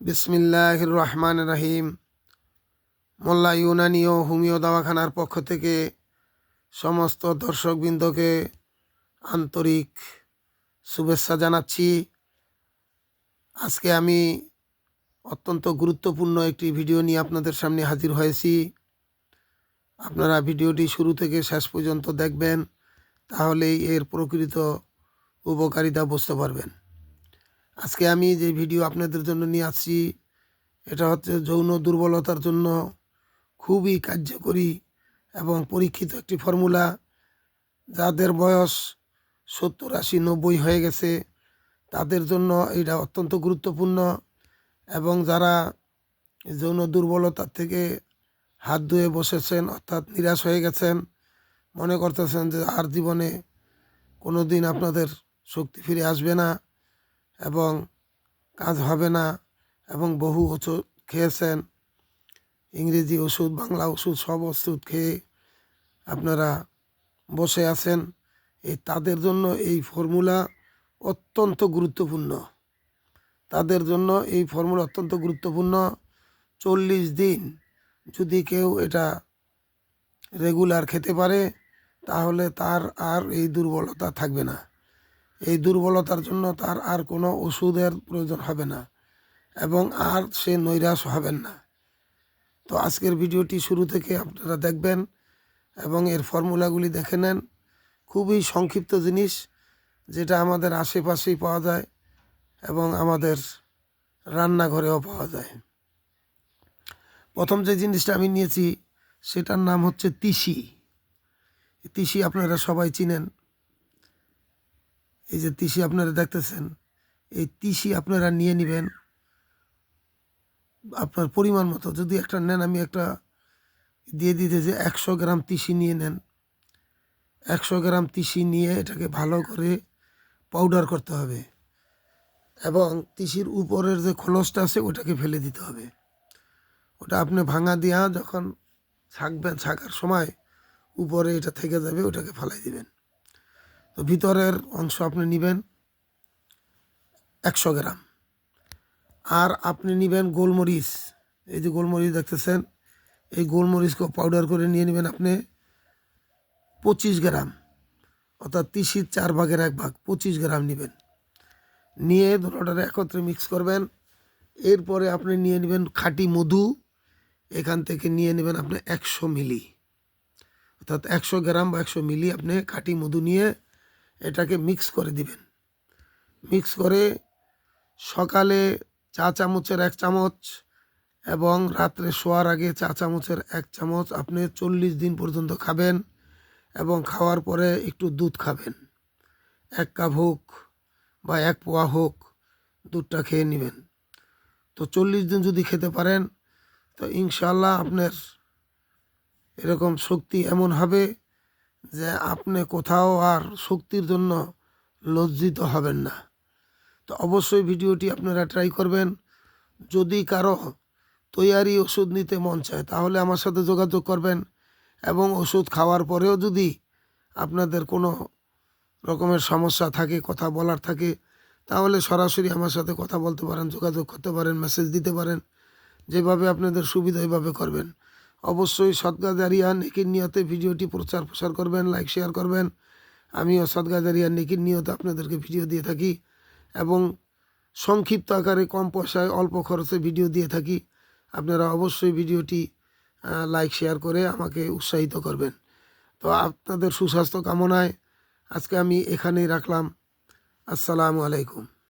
বিসমিল্লাহ রহমান রাহিম মোল্লা ইউনানি ও হোমিও দাওয়াখানার পক্ষ থেকে সমস্ত দর্শকবৃন্দকে আন্তরিক শুভেচ্ছা জানাচ্ছি। আজকে আমি অত্যন্ত গুরুত্বপূর্ণ একটি ভিডিও নিয়ে আপনাদের সামনে হাজির হয়েছি। আপনারা ভিডিওটি শুরু থেকে শেষ পর্যন্ত দেখবেন, তাহলেই এর প্রকৃত উপকারিতা বুঝতে পারবেন। আজকে আমি যে ভিডিও আপনাদের জন্য নিয়ে আসছি, এটা হচ্ছে যৌন দুর্বলতার জন্য খুবই কার্যকরী এবং পরীক্ষিত একটি ফর্মুলা যাদের বয়স সত্তর, আশি, নব্বই হয়ে গেছে, তাদের জন্য এটা অত্যন্ত গুরুত্বপূর্ণ এবং যারা যৌন দুর্বলতার থেকে হাত ধুয়ে বসেছেন, অর্থাৎ নিরাশ হয়ে গেছেন, মনে করতেছেন যে আর জীবনে কোনো দিন আপনাদের শক্তি ফিরে আসবে না। এবং কাজ হবে না এবং বহু ওষুধ খেয়েছেন। ইংরেজি ওষুধ, বাংলা ওষুধ সব ওষুধ খেয়ে আপনারা বসে আছেন। এই তাদের জন্য এই ফর্মুলা অত্যন্ত গুরুত্বপূর্ণ। তাদের জন্য এই ফর্মুলা অত্যন্ত গুরুত্বপূর্ণ। চল্লিশ দিন যদি কেউ এটা রেগুলার খেতে পারে, তাহলে তার আর এই দুর্বলতা থাকবে না। এই দুর্বলতার জন্য তার আর কোনো ওষুধের প্রয়োজন হবে না এবং আর সে নৈরাশ হবেন না। তো আজকের ভিডিওটি শুরু থেকে আপনারা দেখবেন এবং এর ফর্মুলাগুলি দেখে নেন। খুবই সংক্ষিপ্ত জিনিস যেটা আমাদের আশেপাশেই পাওয়া যায় এবং আমাদের রান্নাঘরেও পাওয়া যায়। প্রথম যে জিনিসটা আমি নিয়েছি সেটার নাম হচ্ছে তিসি। তিসি আপনারা সবাই চিনেন। এই যে তিসি আপনারা দেখতেছেন, এই তিসি আপনারা নিয়ে নেবেন। আপনার পরিমাণ মতো, যদি একটা নেন, আমি একটা দিয়ে দিতে যে একশো গ্রাম তিসি নিয়ে নেন। একশো গ্রাম তিসি নিয়ে এটাকে ভালো করে পাউডার করতে হবে। এবং তিসির উপরের যে খোলসটা আছে, ওটাকে ফেলে দিতে হবে। ওটা আপনি ভাঙা দিয়া যখন ছাকবেন, ছাকার সময় উপরে এটা থেকে যাবে, ওটাকে ফালাই দিবেন। তো ভিতরের অংশ আপনি নেবেন একশো গ্রাম। আর আপনি নেবেন গোলমরিচ। এই যে গোলমরিচ দেখতেছেন, এই গোলমরিচকে পাউডার করে নিয়ে নেবেন আপনি পঁচিশ গ্রাম, অর্থাৎ তিসির চার ভাগের এক ভাগ, পঁচিশ গ্রাম নেবেন। নিয়ে দুটোটারে একত্রে মিক্স করবেন। এরপরে আপনি নিয়ে নেবেন খাঁটি মধু। এখান থেকে নিয়ে নেবেন আপনি একশো মিলি। অর্থাৎ একশো গ্রাম বা একশো মিলি আপনি খাঁটি মধু নিয়ে এটাকে মিক্স করে দিবেন। মিক্স করে সকালে চা চামচের এক চামচ এবং রাত্রে শোয়ার আগে চা চামচের এক চামচ আপনি চল্লিশ দিন পর্যন্ত খাবেন এবং খাওয়ার পরে একটু দুধ খাবেন। এক কাপ হোক বা এক পোয়া হোক দুধটা খেয়ে নেবেন। তো চল্লিশ দিন যদি খেতে পারেন, তো ইনশাল্লাহ আপনার এরকম শক্তি এমন হবে যে আপনি কোথাও আর শক্তির জন্য লজ্জিত হবেন না। তো অবশ্যই ভিডিওটি আপনারা ট্রাই করবেন। যদি কারও তৈয়ারি ওষুধ নিতে মন চায়, তাহলে আমার সাথে যোগাযোগ করবেন এবং ওষুধ খাওয়ার পরেও যদি আপনাদের কোনো রকমের সমস্যা থাকে, কথা বলার থাকে, তাহলে সরাসরি আমার সাথে কথা বলতে পারেন, যোগাযোগ করতে পারেন মেসেজ দিতে পারেন। যেভাবে আপনাদের সুবিধা ওইভাবে করবেন। অবশ্যই সদগা জারিয়া নেকির নিয়তে ভিডিওটি প্রচার প্রসার করবেন লাইক শেয়ার করবেন। আমিও সদগা জারিয়া নেকির নিয়তে আপনাদেরকে ভিডিও দিয়ে থাকি এবং সংক্ষিপ্ত আকারে কম পয়সায় অল্প খরচে ভিডিও দিয়ে থাকি। আপনারা অবশ্যই ভিডিওটি লাইক শেয়ার করে আমাকে উৎসাহিত করবেন। তো আপনাদের সুস্বাস্থ্য কামনায় আজকে আমি এখানেই রাখলাম। আসসালামু আলাইকুম।